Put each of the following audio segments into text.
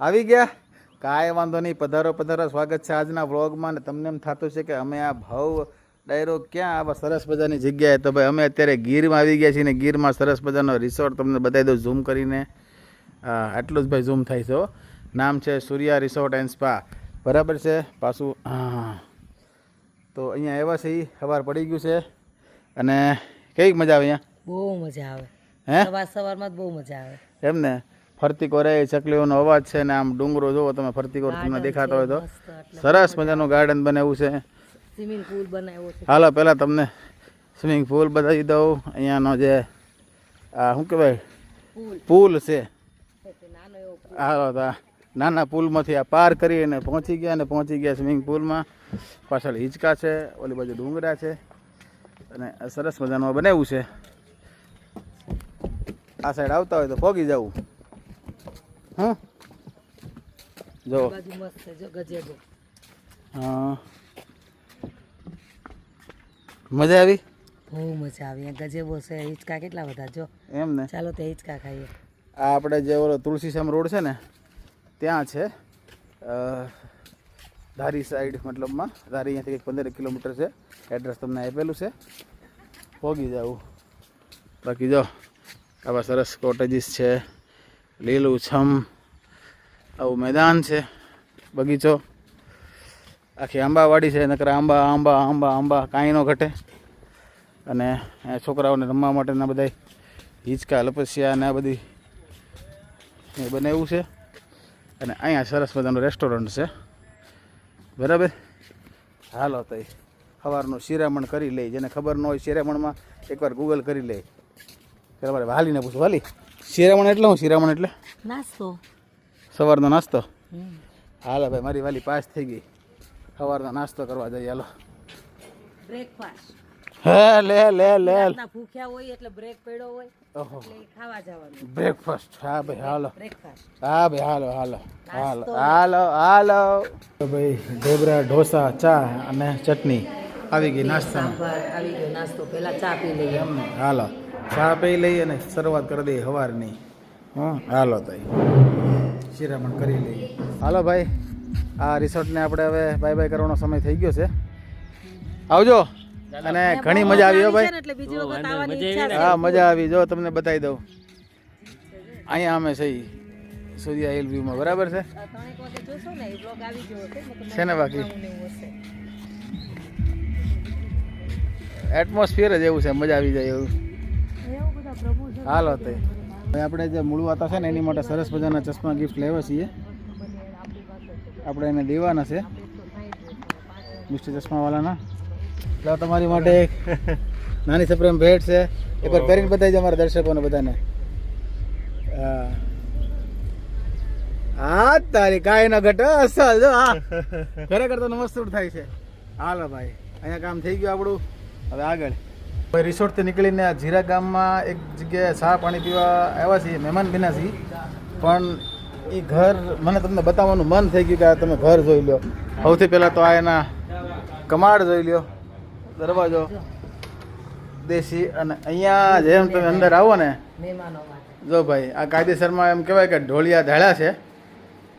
આવી ગયા? કાંઈ વાંધો નહીં. પધારો પધારો. સ્વાગત છે આજના વ્લોગમાં ને તમને એમ થતું છે કે અમે આ ભાવ ડાયરો ક્યાં? આવા સરસ મજાની જગ્યાએ. તો ભાઈ અમે અત્યારે ગીરમાં આવી ગયા છીએ ને ગીરમાં સરસ મજાનો રિસોર્ટ તમને બતાવી દઉં ઝૂમ કરીને. આટલું જ ભાઈ ઝૂમ થાય છે નામ છે સૂર્યા રિસોર્ટ એન્ડ સ્પા બરાબર છે? પાછું તો અહીંયા આવ્યા છે એ સવાર પડી ગયું છે. અને કેવી મજા આવે અહીંયા? બહુ મજા આવે. હે? સવાર સવારમાં બહુ મજા આવે. એમ ને? ફરતી કોરે ચકલીઓનો અવાજ છે ને આમ ડુંગરો જોવો તમે ફરતી કોર તમને દેખાતો હોય તો. સરસ મજાનું ગાર્ડન બનાવ્યું છે. સ્વિમિંગ પુલ બનાવ્યો છે. હાલો પહેલાં તમને સ્વિમિંગ પુલ બતાવી દઉં. અહીંયાનો જે આ શું કહેવાય? પુલ છે. હાલો તો નાના પુલમાંથી આ પાર કરી અને પહોંચી ગયા અને પહોંચી ગયા સ્વિમિંગ પુલમાં પાછળ હિંચકા છે ઓલી બાજુ ડુંગરા છે. અને સરસ મજાનું બનાવ્યું છે. આ સાઈડ આવતા હોય તો પોગી જવું. હં? જો. હા. મજા આવી? બહુ મજા આવી. ગજેબો છે હિંચકા કેટલા બધા જો. એમ ને. ચાલો તે હિંચકા ખાઈએ. આ આપણે જે ઓલો તુલસીશ્યામ રોડ છે ને ત્યાં છે. ધારી સાઈડ મતલબમાં. ધારી અહીંયાથી કંઈક પંદર કિલોમીટર છે. એડ્રેસ તમને આપેલું છે. પોગી જવું બાકી જો આવા સરસ કોટેજીસ છે. લીલું છમ. આવું મેદાન છે, બગીચો. આખી આંબાવાડી છે, નકર આંબા આંબા આંબા આંબા, કાંઈ ન ઘટે. અને છોકરાઓને રમવા માટેના બધા હિંચકા, લપસ્યા ને આ બધી એ બનાવ્યું છે. અને અહીંયા સરસ મજાનું રેસ્ટોરન્ટ છે. બરાબર? હાલો તો સવારનું શિરામણ કરી લઈ. જેને ખબર ન હોય શિરામણમાં એકવાર ગૂગલ કરી લઈ. તમારે વાલીને પૂછું, વાલી શિરામણ એટલે હું શિરામણ એટલે? નાસ્તો. સવારનો નાસ્તો? હાલો ભાઈ મારી વાલી પાસ થઈ ગઈ. સવારનો નાસ્તો કરવા જઈએ. હાલો. બ્રેકફાસ્ટ હે લે લે લે. ભૂખ્યા હોય એટલે બ્રેક પડ્યો હોય એટલે ખાવા જવાનું. બ્રેકફાસ્ટ હા ભાઈ હાલો. બ્રેકફાસ્ટ હા ભાઈ હાલો હાલો. હાલો. હાલો હાલો. તો ભાઈ ઢોબરા ઢોસા ચા અને ચટણી. આવી ગઈ નાસ્તા આવી ગયો નાસ્તો. પહેલા ચા પી લઈએ હાલો. ચા પી લઈ અને શરૂઆત કરી દઈએ સવારની હં હાલો તઈ. શિરામણ કરી લઈએ. હાલો ભાઈ આ રિસોર્ટને આપણે હવે બાય બાય કરવાનો સમય થઈ ગયો છે. આવજો. અને ઘણી મજા આવી હો ભાઈ. એટલે બીજી વખત આવવાની ઈચ્છા છે. હા મજા આવી. જો તમને બતાવી દઉં. અહીંયા અમે સહી સૂર્યા હિલ વ્યૂમાં બરાબર છે? છે ને બાકી? એટમોસ્ફિયર જ એવું છે મજા આવી જાય એવું. હાલો તે. હવે આપણે જે મૂળવાતા છે ને એની માટે સરસ મજાના ચશ્મા ગિફ્ટ લેવા છીએ. આપણે એને દેવાના છે. મિસ્ટર ચશ્માવાલાના. એટલે તમારી માટે એક. નાની સપ્રેમ ભેટ છે. એકવાર પહેરીને બતાવી અમારા દર્શકોને બધાને. હા તારી કાંઈ ન ઘટે અસલ જો હા ખરેખર તો મસ્ત થાય છે. હાલો ભાઈ અહીંયા કામ થઈ ગયું આપણું. હવે આગળ. રિસોર્ટથી નીકળીને આ જીરા ગામમાં એક જગ્યાએ ચા પાણી પીવા આવ્યા છીએ, મહેમાન બિના છીએ. પણ એ ઘર મને તમને બતાવવાનું મન થઈ ગયું કે આ તમે ઘર જોઈ લો. સૌથી પહેલાં તો આ એના કમાડ જોઈ લો, દરવાજો, દેશી અને અહીંયા જેમ તમે અંદર આવો ને, જો ભાઈ, આ કાયદેસરમાં એમ કહેવાય કે ઢોળિયા ઢાળ્યા છે.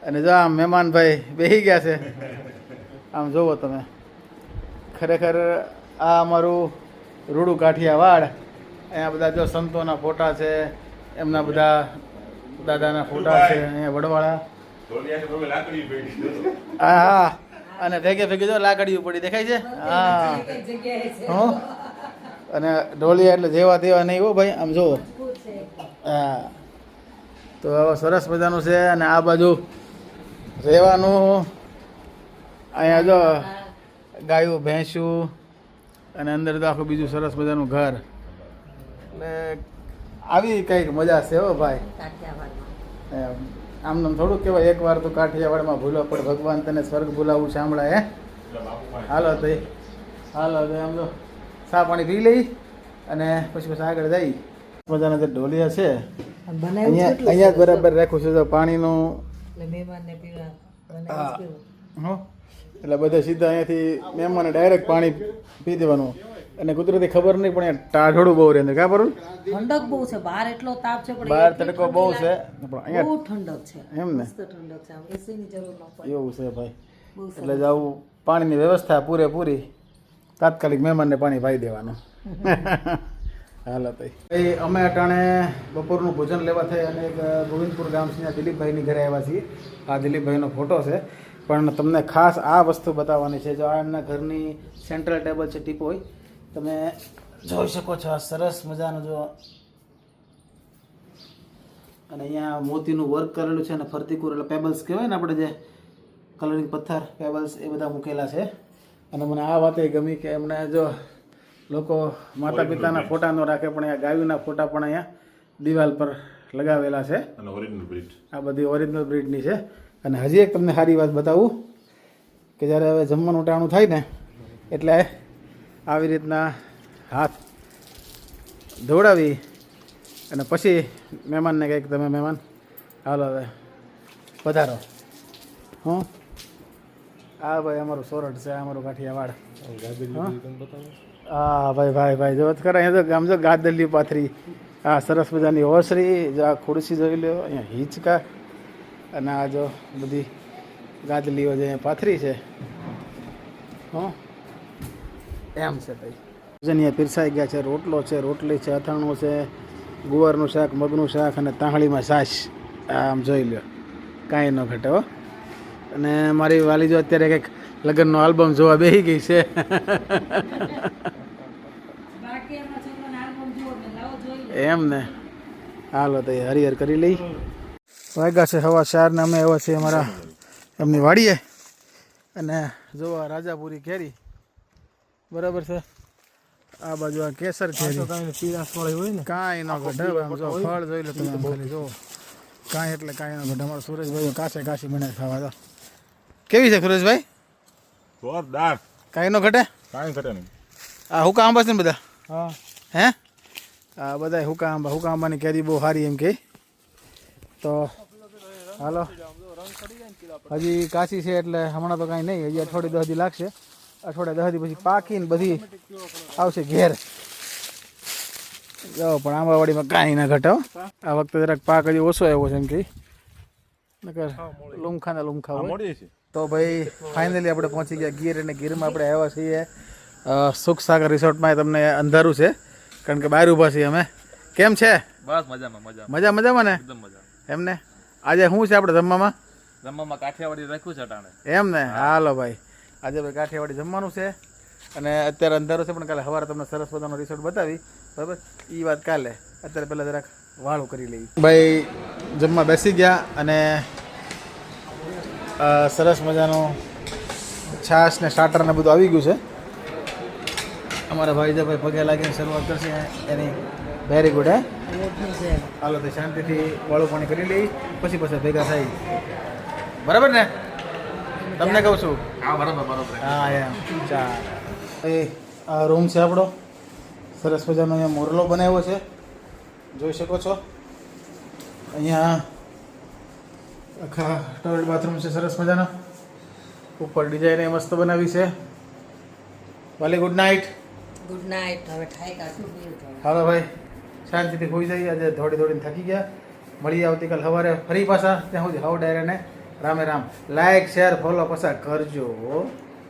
અને જો આમ મહેમાન ભાઈ બેસી ગયા છે. આમ જોવો તમે. ખરેખર આ અમારું રૂડું કાઠિયાવાડ અહીંયા બધા જો સંતોના ફોટા છે એમના બધા દાદાના ફોટા છે અહીંયા વડવાળા. હા હા. અને ભેગે ભેગે જો લાકડીઓ પડી દેખાય છે? હા. હું. અને ઢોલિયા એટલે જેવા તેવા નહીં હો ભાઈ આમ જુઓ. હા. તો હવે સરસ મજાનું છે અને આ બાજુ રહેવાનું અહીંયા જો ગાયું ભેંસું અને અંદર તો આખું બીજું સરસ મજાનું ઘર. એટલે આવી કંઈક મજા છે હો ભાઈ. આમ નામ થોડુંક કહેવાય એકવાર તો કાઠિયાવાડમાં ભૂલો પણ ભગવાન તને સ્વર્ગ ભૂલાવું સાંભળાય હે? હાલો તો હાલો તો આમ તો સા પાણી પી લઈ અને પછી પછી આગળ જઈ. મજાના જે ઢોલિયા છે અહીંયા અહીંયા બરાબર રાખ્યું છે તો પાણીનું. મહેમાનને પીવા હા. એટલે બધા સીધા અહીંયાથી મહેમાને ડાયરેક્ટ પાણી પી દેવાનું. અને કુદરતી ખબર નહીં પણ અહીંયા ટાઢોળું બહુ રહે કા બરોબર ઠંડક બહુ છે બહાર એટલો તાપ છે પણ બહાર તડકો બહુ છે. પણ અહીંયા બહુ ઠંડક છે. એમ ને? ઠંડક છે એસીની જરૂર ન પડે. એવું છે ભાઈ. એટલે જ આવું પાણીની વ્યવસ્થા પૂરેપૂરી તાત્કાલિક મહેમાનને પાણી પાઈ દેવાનું. હાલો તઈ. એ અમે અટાણે બપોરનું ભોજન લેવા થઈ અને એક ગોવિંદપુર ગામ છે દિલીપભાઈની ઘરે આવ્યા છીએ. આ દિલીપભાઈનો ફોટો છે. પણ તમને ખાસ આ વસ્તુ બતાવવાની છે. જો આ એમના ઘરની સેન્ટ્રલ ટેબલ છે ટીપોય તમે જોઈ શકો છો આ સરસ મજાનું જો. અને અહીંયા મોતીનું વર્ક કરેલું છે અને ફરતીકુર એટલે પેબલ્સ કહેવાય ને આપણે જે કલરિંગ પથ્થર પેબલ્સ એ બધા મૂકેલા છે. અને મને આ વાતે ગમી કે એમણે જો લોકો માતા પિતાના ફોટા ન રાખે પણ અહીંયા ગાયુના ફોટા પણ અહીંયા દિવાલ પર લગાવેલા છે. આ બધી ઓરિજિનલ બ્રીડની છે. અને હજી એક તમને સારી વાત બતાવું કે જ્યારે હવે જમવાનું ટાણું થાય ને એટલે આવી રીતના હાથ ધોવડાવી અને પછી મહેમાનને કંઈક તમે મહેમાન હાલો હવે પધારો. હં? આ ભાઈ અમારું સોરઠ છે આ અમારું કાઠિયાવાડ હા? ભાઈ ભાઈ ભાઈ જો ખરા અહીંયા તો આમ જો ગાદલી પાથરી. આ સરસ મજાની ઓસરી જો આ ખુરશી જોઈ લો અહીંયા હિંચકા અને આ જો બધી ગાદલીઓ જે અહીંયા પાથરી છે. હો. એમ છે ભાઈ. અહીંયા પીરસાઈ ગયા છે રોટલો છે રોટલી છે અથાણું છે ગુવારનું શાક મગનું શાક અને તાંહળીમાં છાશ. આમ જોઈ લ્યો. કાંઈ ન ઘટે હો. અને મારી વાલી જો અત્યારે કંઈક લગ્નનો આલ્બમ જોવા બેસી ગઈ છે. બાકી એમાં છોકરાને આલ્બમ જુઓ ને લાવો જોઈ લે એમ ને. હાલો તો હરિહર કરી લઈ. વાગ્યા છે હવા ચાર ને અમે એવા છીએ અમારા એમની વાડીએ. અને જોવા રાજાપુરી કેરી. બરાબર છે? આ બાજુ આ કેસર કેરી. હોય ને. કાંઈ ન ઘટે. આમ જો ફળ જોઈ લો તમે ખાલી જો કાંઈ એટલે કાંઈ ન ઘટે. અમારા સુરેશભાઈ કાશે કાશી મને ખાવા તો. કેવી છે સુરેશભાઈ? જોરદાર. કાંઈ ન ઘટે? કાંઈ ઘટે નહીં. આ હુકા આંબા છે ને બધા? હા. હે? આ બધા હુકા આંબા. હુકા આંબાની કેરી બહુ સારી એમ કે. તો હાલો. હજી કાચી છે એટલે હમણાં તો કાંઈ નહીં હજી અઠવાડિયું દહદી લાગશે. અઠવાડિયા દહદી પછી પાકીને બધી આવશે ઘેર. જો પણ આંબાવાડીમાં કાંઈ ના ઘટાવ આ વખતે જરાક પાક હજી ઓછો આવ્યો છે એમ કે નકર લૂમખા ને લૂમખા તો ભાઈ ફાઇનલી આપણે પહોંચી ગયા ગીર અને ગીરમાં આપણે આવ્યા છીએ સુખ સાગર રિસોર્ટમાં. તમને અંધારું છે કારણ કે બહાર ઊભા છીએ અમે. કેમ છે? બસ મજામાં મજા મજા મજામાં ને? એકદમ મજા એમને? આજે શું છે આપણે જમવામાં? જમવામાં કાઠિયાવાડી રાખ્યું છે અટાણે. એમ ને હાલો ભાઈ. આજે ભાઈ કાઠિયાવાડી જમવાનું છે. અને અત્યારે અંધારો છે પણ કાલે સવારે તમને સરસ મજાનો રિસોર્ટ બતાવી. બરાબર? એ વાત કાલે. અત્યારે પહેલાં જરાક વાળું કરી લઈએ. ભાઈ જમવા બેસી ગયા અને સરસ મજાનું છાશ ને સ્ટાર્ટર ને બધું આવી ગયું છે. અમારા ભાઈ જે ભાઈ પગે લાગીને શરૂઆત કરશે. એની વેરી ગુડ હે? હાલો તો શાંતિથી વાળું પાણી કરી લઈ પછી પછી ભેગા થઈ બરાબર ને? તમને કહું છું. હા બરાબર બરાબર. હા એમ. ચાલ. એ આ રૂમ છે આપણો. સરસ મજાનો અહીંયા મોરલો બનાવ્યો છે. જોઈ શકો છો. અહીંયા આખા ટોયલેટ બાથરૂમ છે સરસ મજાનો. ઉપર ડિઝાઇન એ મસ્ત બનાવી છે. વાલી ગુડ નાઇટ ગુડ નાઇટ હવે હાલો ભાઈ. શાંતિથી હોઈ જઈએ આજે દોડી દોડીને થકી ગયા. મળીએ આવતીકાલ સવારે ફરી પાછા. ત્યાં સુધી હાવ ડાયરે ને રામે રામ. લાઈક શેર ફોલો પાછા કરજો.